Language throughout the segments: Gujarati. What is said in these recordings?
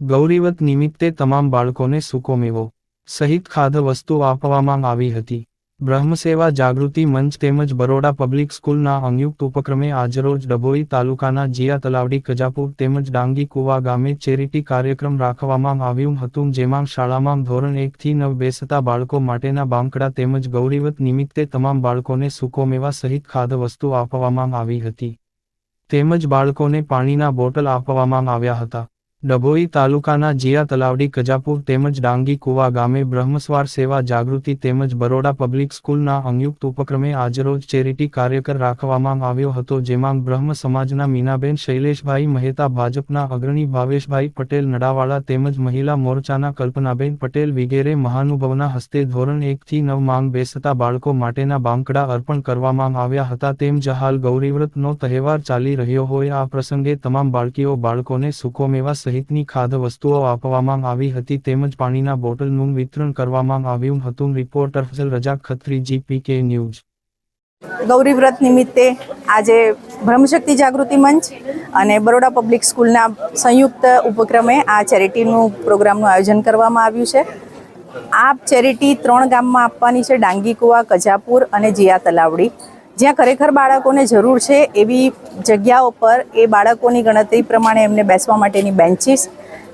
ગૌરીવત નિમિત્તે તમામ બાળકોને સૂકો મેવો. સહિત ખાદ્ય વસ્તુ આપવામાં આવી હતી. બ્રહ્મસેવા જાગૃતિ મંચ તેમજ બરોડા પબ્લિક સ્કૂલના સંયુક્ત ઉપક્રમે આજરોજ ડભોઈ તાલુકાના જીયા તલાવડી કજાપુર તેમજ ડાંગી કુવા ગામે ચેરિટી કાર્યક્રમ રાખવામાં આવ્યું હતું જેમાં શાળામાં ધોરણ એકથી નવ બેસતા બાળકો માટેના બાંકડા તેમજ ગૌરીવત નિમિત્તે તમામ બાળકોને સૂકો મેવા સહિત ખાદ્ય વસ્તુ આપવામાં આવી હતી. તેમજ બાળકોને પાણીના બોટલ આપવામાં આવ્યા હતા. ડભોઈ તાલુકાના જીયા તલાવડી કજાપુર તેમજ ડાંગી કુવા ગામે બ્રહ્મસ્વાર સેવા જાગૃતિ તેમજ બરોડા પબ્લિક સ્કૂલના સંયુક્ત ઉપક્રમે આજરોજ ચેરિટી કાર્યકર રાખવામાં આવ્યો હતો, જેમાં બ્રહ્મ સમાજના મીનાબેન શૈલેષભાઈ મહેતા, ભાજપના અગ્રણી ભાવેશભાઈ પટેલ નડાવાળા તેમજ મહિલા મોરચાના કલ્પનાબેન પટેલ વિગેરે મહાનુભાવના હસ્તે ધોરણ એકથી નવ માંગ બેસતા બાળકો માટેના બાંકડા અર્પણ કરવામાં આવ્યા હતા. તેમ જહાલ ગૌરીવ્રતનો તહેવાર ચાલી રહ્યો હોય, આ પ્રસંગે તમામ બાળકીઓ બાળકોને સૂકો મેવા સહિતની ખાદ્ય વસ્તુઓ આપવામાં આવી હતી તેમજ પાણીના બોટલનું વિતરણ કરવામાં આવ્યું હતું. રિપોર્ટર ફસલ રજા ખત્રી, જીપીકે ન્યૂઝ. ગૌરી વ્રત નિમિત્તે આજે બ્રહ્મશક્તિ જાગૃતિ મંચ અને બરોડા પબ્લિક સ્કૂલના સંયુક્ત ઉપક્રમે આ ચેરિટીનું પ્રોગ્રામનું આયોજન કરવામાં આવ્યું છે. આ ચેરિટી ત્રણ ગામમાં આપવાની છે. ડાંગી કુવા, કજાપુર અને જીયા તલાવડી. જ્યાં ખરેખર બાળકોને જરૂર છે એવી જગ્યાઓ પર એ બાળકોની ગણતરી પ્રમાણે એમને બેસવા માટેની બેન્ચીસ,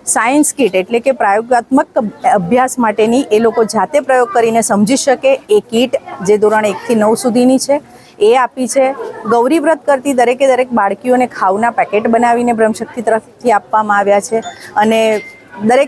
સાયન્સ કિટ એટલે કે પ્રયોગાત્મક અભ્યાસ માટેની એ લોકો જાતે પ્રયોગ કરીને સમજી શકે એ કિટ જે ધોરણ એકથી નવ સુધીની છે, એ આપી છે. ગૌરી વ્રત કરતી દરેકે દરેક બાળકીઓને ખાવના પેકેટ બનાવીને બ્રહ્મશક્તિ તરફથી આપવામાં આવ્યા છે અને દરેક